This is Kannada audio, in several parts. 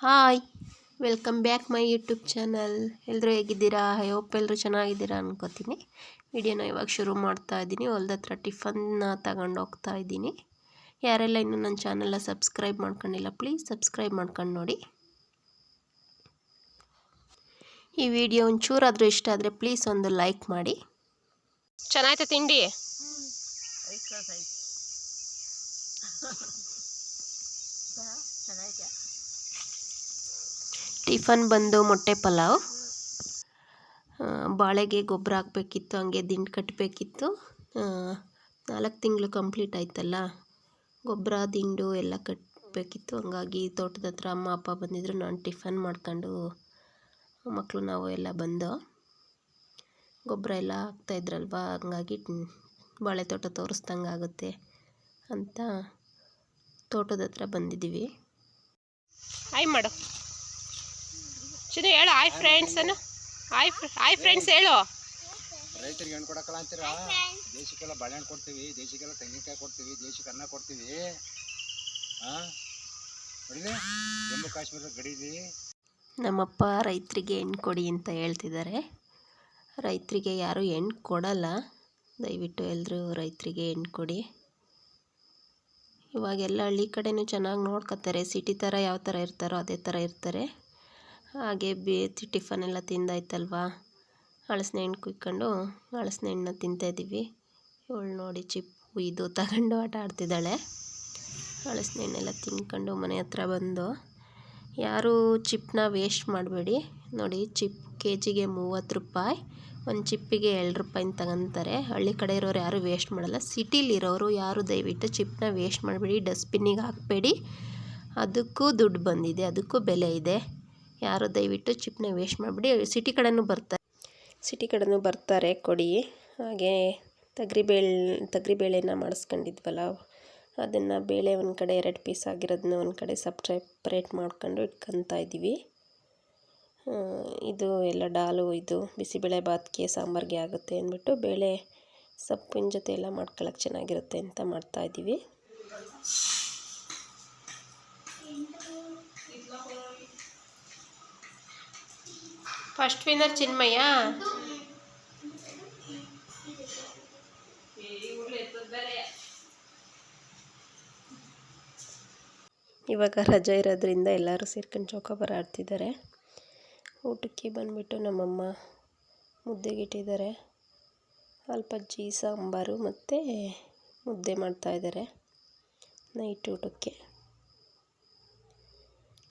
Hi, welcome back my YouTube channel. ಎಲ್ಲರೂ ಹೇಗಿದ್ದೀರಾ? ಐ ಹೋಪ್ ಎಲ್ಲರೂ ಚೆನ್ನಾಗಿದ್ದೀರಾ ಅನ್ಕೋತೀನಿ. ವಿಡಿಯೋನ ಇವಾಗ ಶುರು ಮಾಡ್ತಾ ಇದ್ದೀನಿ. ಹೊಲ್ದ ಹತ್ರ ಟಿಫನ್ನ ತಗೊಂಡು ಹೋಗ್ತಾ ಇದ್ದೀನಿ. ಯಾರೆಲ್ಲ ಇನ್ನೂ ನನ್ನ ಚಾನಲ್ನ ಸಬ್ಸ್ಕ್ರೈಬ್ ಮಾಡ್ಕೊಂಡಿಲ್ಲ, ಪ್ಲೀಸ್ ಸಬ್ಸ್ಕ್ರೈಬ್ ಮಾಡ್ಕೊಂಡು ನೋಡಿ. ಈ ವಿಡಿಯೋ ಒಂಚೂರಾದರೂ ಇಷ್ಟ ಆದರೆ ಪ್ಲೀಸ್ ಒಂದು ಲೈಕ್ ಮಾಡಿ. ಚೆನ್ನಾಯ್ತು ತಿಂಡಿ? ಟಿಫನ್ ಬಂದು ಮೊಟ್ಟೆ ಪಲಾವ್ ಬಾಳೆಗೆ ಗೊಬ್ಬರ ಹಾಕಬೇಕಿತ್ತು, ಹಂಗೆ ದಿಂಡು ಕಟ್ಟಬೇಕಿತ್ತು ನಾಲ್ಕು ತಿಂಗಳು ಕಂಪ್ಲೀಟ್ ಆಯ್ತಲ್ಲ, ಗೊಬ್ಬರ, ದಿಂಡು ಎಲ್ಲ ಕಟ್ಟಬೇಕಿತ್ತು ಹಂಗಾಗಿ ತೋಟದ ಹತ್ರ ಅಮ್ಮ, ಅಪ್ಪ ಬಂದಿದ್ದರು ನಾನು ಟಿಫನ್ ಮಾಡ್ಕೊಂಡು ಮಕ್ಕಳು, ನಾವು ಎಲ್ಲ ಬಂದು ಗೊಬ್ಬರ ಎಲ್ಲ ಹಾಕ್ತಾಯಿದ್ರಲ್ವ ಹಂಗಾಗಿ ಬಾಳೆ ತೋಟ ತೋರಿಸ್ದಂಗೆ ಆಗುತ್ತೆ ಅಂತ ತೋಟದ ಹತ್ರ ಬಂದಿದ್ದೀವಿ. ಹಾಯ್ ಮಾಡು ಚಿನ್ನು ಹೇಳು ಹಾಯ್ ಫ್ರೆಂಡ್ಸ್ ಅನ್ನು. ಹಾಯ್ ಹಾಯ್ ಫ್ರೆಂಡ್ಸ್ ಹೇಳು. ರೈತರಿಗೆ ಹಣ್ಣು ಕೊಡಕ್ಕಲ್ಲ ಅಂತೀರಾ? ದೇಶಕ್ಕೆಲ್ಲ ಬಾಳೆಹಣ್ಣು ಕೊಡ್ತೀವಿ ದೇಶಕ್ಕೆಲ್ಲ ತೆಂಗಿನಕಾಯಿ ಕೊಡ್ತೀವಿ ದೇಶಕ್ಕೆ ಅನ್ನ ಕೊಡ್ತೀವಿ. ಹಾಂ ನೋಡಿದೆ ಜಮ್ಮು ಕಾಶ್ಮೀರದ ಗಡೀಲಿ ನಮ್ಮಪ್ಪ ರೈತರಿಗೆ ಹೆಣ್ಣು ಕೊಡಿ ಅಂತ ಹೇಳ್ತಿದ್ದಾರೆ. ರೈತರಿಗೆ ಯಾರೂ ಹೆಣ್ಣು ಕೊಡಲ್ಲ. ದಯವಿಟ್ಟು ಎಲ್ಲರೂ ರೈತರಿಗೆ ಹೆಣ್ಣು ಕೊಡಿ. ಇವಾಗೆಲ್ಲ ಹಳ್ಳಿ ಕಡೆನೂ ಚೆನ್ನಾಗಿ ನೋಡ್ಕೊತಾರೆ. ಸಿಟಿ ಥರ ಯಾವ ಥರ ಇರ್ತಾರೋ ಅದೇ ಥರ ಇರ್ತಾರೆ. ಹಾಗೆ ಬೇತಿ, ಟಿಫನ್ ಎಲ್ಲ ತಿಂದಾಯ್ತಲ್ವಾ? ಹಳಸಿನ ಹಣ್ಣು ಕುಯ್ಕೊಂಡು ಹಳಸಿನ ಹಣ್ಣನ್ನ ತಿಂತಾಯಿದ್ದೀವಿ. ಇವಳು ನೋಡಿ ಚಿಪ್ಪು ಇದು ತಗೊಂಡು ಆಟ ಆಡ್ತಿದ್ದಾಳೆ. ಹಳಸಿನ ಹಣ್ಣೆಲ್ಲ ತಿನ್ಕೊಂಡು ಮನೆ ಹತ್ರ ಬಂದು. ಯಾರೂ ಚಿಪ್ಪನ್ನ ವೇಸ್ಟ್ ಮಾಡಬೇಡಿ. ನೋಡಿ ಚಿಪ್ ಕೆ ಜಿಗೆ ಮೂವತ್ತು ರೂಪಾಯಿ, ಒಂದು ಚಿಪ್ಪಿಗೆ ಎರಡು ರೂಪಾಯಿನ ತಗೊಂತಾರೆ. ಹಳ್ಳಿ ಕಡೆ ಇರೋರು ಯಾರೂ ವೇಸ್ಟ್ ಮಾಡಲ್ಲ. ಸಿಟಿಲಿರೋರು ಯಾರು ದಯವಿಟ್ಟು ಚಿಪ್ಪನ್ನ ವೇಸ್ಟ್ ಮಾಡಬೇಡಿ, ಡಸ್ಟ್ಬಿನ್ನಿಗೆ ಹಾಕಬೇಡಿ. ಅದಕ್ಕೂ ದುಡ್ಡು ಬಂದಿದೆ, ಅದಕ್ಕೂ ಬೆಲೆ ಇದೆ. ಯಾರು ದಯವಿಟ್ಟು ಚಿಪ್ನ ವೇಸ್ಟ್ ಮಾಡಿಬಿಡಿ ಸಿಟಿ ಕಡೆನೂ ಬರ್ತಾರೆ. ಸಿಟಿ ಕಡೆನೂ ಬರ್ತಾರೆ, ಕೊಡಿ. ಹಾಗೆ ತಗ್ರಿಬೇಳೆ ತಗ್ರಿಬೇಳೆನ ಮಾಡಿಸ್ಕೊಂಡಿದ್ವಲ್ಲ, ಅದನ್ನು ಬೇಳೆ ಒಂದು ಕಡೆ ಎರಡು ಪೀಸ್ ಆಗಿರೋದನ್ನ ಒಂದು ಕಡೆ ಸಪ್ ಸಪ್ರೇಟ್ ಮಾಡ್ಕೊಂಡು ಇಟ್ಕೊತಾ ಇದ್ದೀವಿ ಇದು ಎಲ್ಲ ಡಾಲು, ಇದು ಬಿಸಿಬೇಳೆ ಬಾತ್ಗೆ, ಸಾಂಬಾರಿಗೆ ಆಗುತ್ತೆ ಅಂದ್ಬಿಟ್ಟು ಬೇಳೆ ಸೊಪ್ಪಿನ ಜೊತೆ ಎಲ್ಲ ಮಾಡ್ಕೊಳಕ್ಕೆ ಚೆನ್ನಾಗಿರುತ್ತೆ ಅಂತ ಮಾಡ್ತಾ ಫಸ್ಟ್ ವಿನ್ನರ್ ಚಿನ್ಮಯ್ಯ ಇವಾಗ ರಜೆ ಇರೋದ್ರಿಂದ ಎಲ್ಲರೂ ಸೇರ್ಕೊಂಡು ಚೌಕಾಬಾರ ಆಡ್ತಿದ್ದಾರೆ. ಊಟಕ್ಕೆ ಬಂದುಬಿಟ್ಟು ನಮ್ಮಮ್ಮ ಮುದ್ದೆಗಿಟ್ಟಿದ್ದಾರೆ. ಅಲ್ಪಜ್ಜಿ, ಸಾಂಬಾರು ಮತ್ತು ಮುದ್ದೆ ಮಾಡ್ತಾಯಿದ್ದಾರೆ ನೈಟ್ ಊಟಕ್ಕೆ.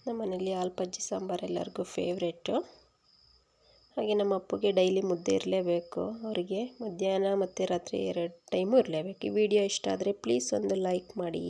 ನಮ್ಮ ಮನೇಲಿ ಆಲ್ಪಜ್ಜಿ ಸಾಂಬಾರು ಎಲ್ಲರಿಗೂ ಫೇವ್ರೇಟು ಹಾಗೆ ನಮ್ಮ ಅಪ್ಪಗೆ ಡೈಲಿ ಮುದ್ದೆ ಇರಲೇಬೇಕು ಅವರಿಗೆ. ಮಧ್ಯಾಹ್ನ ಮತ್ತು ರಾತ್ರಿ ಎರಡು ಟೈಮು ಇರಲೇಬೇಕು. ಈ ವಿಡಿಯೋ ಇಷ್ಟ ಆದರೆ ಪ್ಲೀಸ್ ಒಂದು ಲೈಕ್ ಮಾಡಿ.